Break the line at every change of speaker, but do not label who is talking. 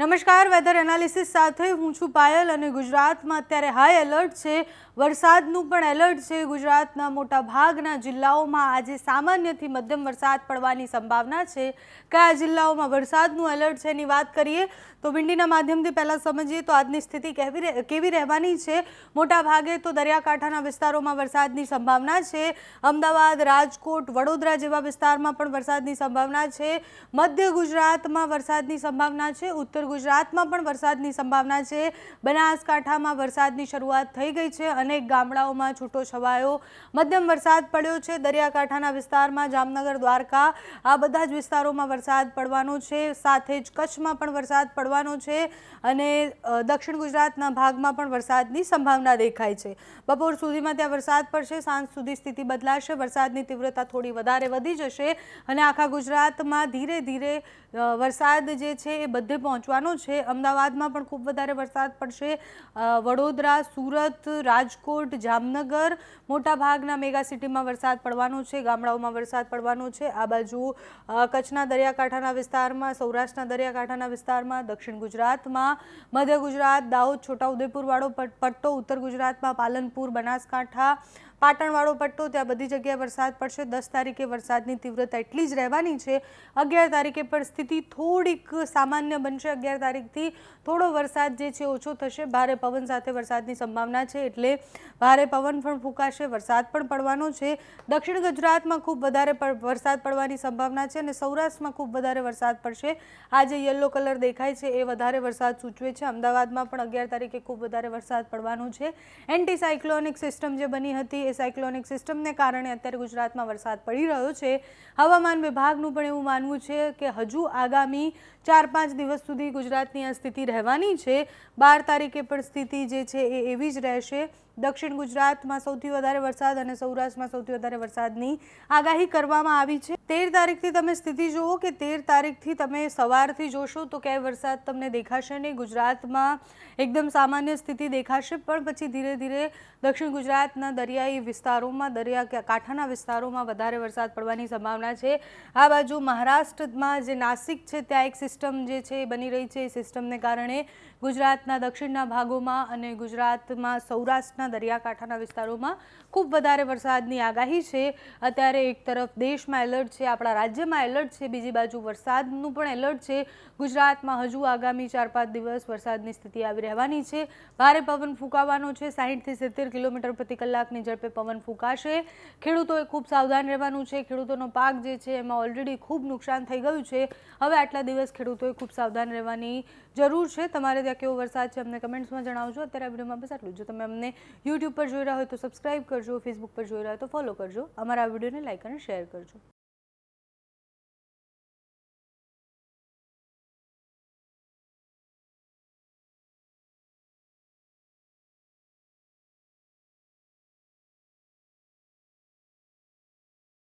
નમસ્કાર weather analysis સાથે હું છું પાયલ અને ગુજરાતમાં અત્યારે હાઈ એલર્ટ છે. વરસાદનું પણ એલર્ટ છે ગુજરાતના મોટા ભાગના જિલ્લાઓમાં. આજે સામાન્યથી મધ્યમ વરસાદ પડવાની સંભાવના છે. કયા જિલ્લાઓમાં વરસાદનું એલર્ટ છે એની વાત કરીએ તો વિંડીના માધ્યમથી પહેલાં સમજીએ તો આજની સ્થિતિ કેવી કેવી રહેવાની છે? મોટા ભાગે તો દરિયાકાંઠાના વિસ્તારોમાં વરસાદની સંભાવના છે. અમદાવાદ, રાજકોટ, વડોદરા જેવા વિસ્તારમાં પણ વરસાદની સંભાવના છે. મધ્ય ગુજરાતમાં વરસાદની સંભાવના છે. ઉત્તર ગુજરાતમાં પણ વરસાદની સંભાવના છે. બનાસકાંઠામાં વરસાદની શરૂઆત થઈ ગઈ છે અનેક ગામડાઓમાં છૂટો છવાયો મધ્યમ વરસાદ પડ્યો છે. દરિયાકાંઠાના વિસ્તારમાં જામનગર, દ્વારકા, આ બધા જ વિસ્તારોમાં વરસાદ પડવાનો છે. સાથે જ કચ્છમાં પણ વરસાદ પડવાનો છે અને દક્ષિણ ગુજરાતના ભાગમાં પણ વરસાદની સંભાવના દેખાય છે. બપોર સુધીમાં ત્યાં વરસાદ પડશે. સાંજ સુધી સ્થિતિ બદલાશે. વરસાદની તીવ્રતા થોડી વધારે વધી જશે અને આખા ગુજરાતમાં ધીરે ધીરે વરસાદ જે છે એ બધે પહોંચવાનો છે. અમદાવાદમાં પણ ખૂબ વધારે વરસાદ પડશે. વડોદરા, સુરત રાજકોટ, જામનગર મોટા ભાગના મેગા સિટીમાં વરસાદ પડવાનો છે, ગામડાઓમાં વરસાદ પડવાનો છે. આ બાજુ કચ્છના દરિયાકાંઠાના વિસ્તારમાં, સૌરાષ્ટ્રના દરિયાકાંઠાના વિસ્તારમાં, દક્ષિણ ગુજરાતમાં, મધ્ય ગુજરાત, દાહોદ છોટાઉદેપુર વાળો પટ- પટ્ટો, ઉત્તર ગુજરાતમાં, પાલનપુર, બનાસકાંઠા પાટણવાળો પટ્ટો ત્યાં બધી જગ્યાએ વરસાદ પડશે. દસ તારીખે વરસાદની તીવ્રતા એટલી જ રહેવાની છે. અગિયાર તારીખે પણ સ્થિતિ થોડીક સામાન્ય બનશે. અગિયાર તારીખથી થોડો વરસાદ જે છે ઓછો થશે. ભારે પવન સાથે વરસાદની સંભાવના છે, એટલે ભારે પવન પણ ફૂંકાશે. વરસાદ પણ પડવાનો છે. દક્ષિણ ગુજરાતમાં ખૂબ વધારે વરસાદ પડવાની સંભાવના છે અને સૌરાષ્ટ્રમાં ખૂબ વધારે વરસાદ પડશે. આ જે યલો કલર દેખાય છે. એ વધારે વરસાદ સૂચવે છે. અમદાવાદમાં પણ અગિયાર તારીખે ખૂબ વધારે વરસાદ પડવાનો છે. એન્ટીસાયક્લોનિક સિસ્ટમ જે બની હતી એ સાયક્લોનિક સિસ્ટમને કારણે અત્યારે ગુજરાતમાં વરસાદ પડી રહ્યો છે. હવામાન વિભાગનું પણ એવું માનવું છે કે હજુ આગામી ચાર પાંચ દિવસ સુધી ગુજરાતની આ સ્થિતિ રહેવાની છે. બાર તારીખે પણ સ્થિતિ જે છે એ એવી જ રહેશે. દક્ષિણ ગુજરાતમાં સૌથી વધારે વરસાદ અને સૌરાષ્ટ્રમાં સૌથી વધારે વરસાદની આગાહી કરવામાં આવી છે. તેર તારીખથી તમે સ્થિતિ જુઓ કે તેર તારીખથી તમે સવારથી જોશો તો ક્યાંય વરસાદ તમને દેખાશે નહીં. ગુજરાતમાં એકદમ સામાન્ય સ્થિતિ દેખાશે, પણ પછી ધીરે ધીરે દક્ષિણ ગુજરાતના દરિયાઈ વિસ્તારોમાં, દરિયા કાંઠાના વિસ્તારોમાં વધારે વરસાદ પડવાની સંભાવના છે. આ બાજુ મહારાષ્ટ્રમાં જે નાસિક છે, ત્યાં એક સિસ્ટમ જે છે એ બની રહી છે. એ સિસ્ટમને કારણે ગુજરાતના દક્ષિણના ભાગોમાં અને ગુજરાતમાં સૌરાષ્ટ્રના દરિયાકાંઠાના વિસ્તારોમાં ખૂબ વધારે વરસાદની આગાહી છે. અત્યારે એક તરફ દેશમાં એલર્ટ છે. આપણા રાજ્યમાં એલર્ટ છે બીજી બાજુ. વરસાદનું પણ એલર્ટ છે. ગુજરાતમાં હજુ આગામી ચાર પાંચ દિવસ વરસાદની સ્થિતિ આવી રહેવાની છે. ભારે પવન ફૂંકાવાનો છે. સાહીઠથી સિત્તેર કિલોમીટર પ્રતિ કલાકની ઝડપે પવન ફૂંકાશે. ખેડૂતોએ ખૂબ સાવધાન રહેવાનું છે. ખેડૂતોનો પાક જે છે એમાં ઓલરેડી ખૂબ નુકસાન થઈ ગયું છે. હવે આટલા દિવસ ખેડૂતોએ ખૂબ સાવધાન રહેવાની જરૂર છે. તમારે ત્યાં કેવો વરસાદ છે અમને કમેન્ટ્સમાં જણાવજો. અત્યારે આ વિડીયોમાં બસ આટલું જો. તમે અમને યુટ્યુબ પર જોઈ રહ્યા હોય તો સબસ્ક્રાઇબ કરજો ફેસબુક પર જોઈ રહ્યા હોય તો ફોલો કરજો. અમારા આ વિડીયોને લાઇક અને શેર કરજો.